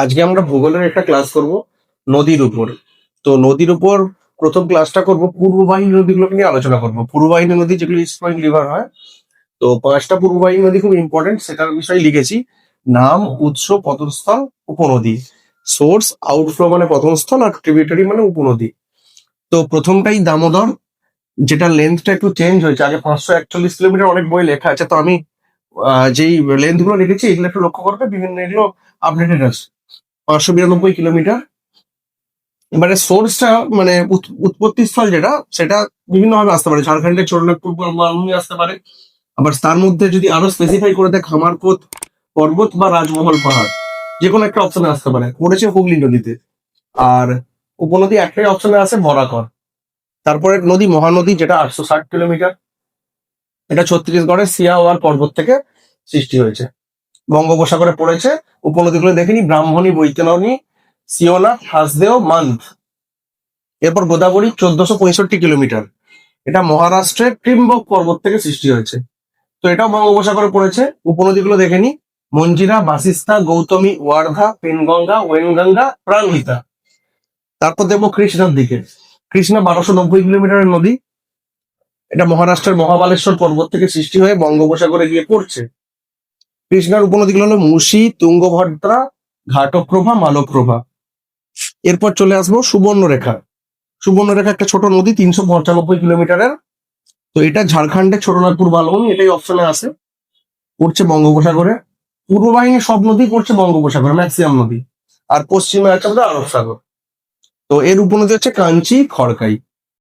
আজকে আমরা ভূগোলের একটা ক্লাস করব নদীর উপর। তো নদীর উপর প্রথম ক্লাসটা করব পূর্ববাহিনী নদীগুলোকে নিয়ে আলোচনা করব। পূর্ববাহিনী নদী যেগুলো ইস্ট পয়েন্ট রিভার হয়, তো পাঁচটা পূর্ববাহিনী নদী খুব ইম্পর্টেন্ট সেটার বিষয়ে লিখেছি। নাম, উৎস পতনস্থল উপনদী। সোর্স আউটফ্লো মানে পতনস্থল আর ট্রিবিউটারি মানে উপনদী। তো প্রথমটাই দামোদর যেটা লেন্থটা একটু চেঞ্জ হয়েছে। আগে পাঁচশো একচল্লিশ কিলোমিটার অনেক বই লেখা আছে, তো আমি যেই লেন্থগুলো লিখেছি, এগুলো একটু লক্ষ্য করবে, বিভিন্ন এগুলো আপডেটেড আছে। পাঁচশো বিরানব্বই কিলোমিটার। এবারে সোর্সটা মানে উৎ- উৎপত্তি স্থল যেটা, সেটা বিভিন্ন ভাবে আসতে পারে। ঝাড়খণ্ডের ছোটনাগপুর মালভূমি আসতে পারে। আবার তার মধ্যে যদি আরও স্পেসিফাই করে দেয় খামারপোত পর্বত বা রাজমহল পাহাড় যে কোনো একটা অপশনে আসতে পারে। পড়েছে হুগলি নদীতে। আর উপনদী একটাই অপশনে আছে বরাকর। তারপরে নদী, মহানদী, যেটা আটশো ষাট কিলোমিটার। এটা ছত্তিশগড়ের সিয়াওয়ার পর্বত থেকে সৃষ্টি হয়েছে। বঙ্গোপসাগরে পড়েছে। উপনদীগুলো দেখেনি। ব্রাহ্মণী, বৈতরণী সিওনা হাসদেও মান্থ এরপর গোদাবরী, চোদ্দশো পঁয়ষট্টি কিলোমিটার। এটা মহারাষ্ট্রের ট্রিম্বক পর্বত থেকে সৃষ্টি হয়েছে। তো এটাও বঙ্গোপসাগরে পড়েছে। উপনদীগুলো দেখেনি। মঞ্জিরা, বাসিস্তা, গৌতমী, ওয়ার্ধা, পেনগঙ্গা, ওয়েনগঙ্গা, প্রাণহিতা। তারপর দেখব কৃষ্ণার দিকে। কৃষ্ণা বারোশো নব্বই কিলোমিটারের নদী। এটা মহারাষ্ট্রের মহাবালেশ্বর পর্বত থেকে সৃষ্টি হয়ে বঙ্গোপসাগরে গিয়ে পড়ছে। কৃষ্ণার উপনদীগুলো হলো মুসি, তুঙ্গভদ্রা, ঘাটপ্রভা, মালপ্রভা। এরপর চলে আসব সুবর্ণরেখা। সুবর্ণরেখা একটা ছোট নদী, তিনশো পঁচানব্বই কিলোমিটারের। তো এটা ঝাড়খণ্ডের ছোটনাগপুর বালভূমি এটাই অপশনে আছে। পড়ছে বঙ্গোপসাগরে। পূর্ব বাহিনীর সব নদী পড়ছে বঙ্গোপসাগরে ম্যাক্সিমাম নদী। আর পশ্চিমে আছে আমাদের আরব সাগর তো এর উপনদী হচ্ছে কাঞ্চি, খড়কাই।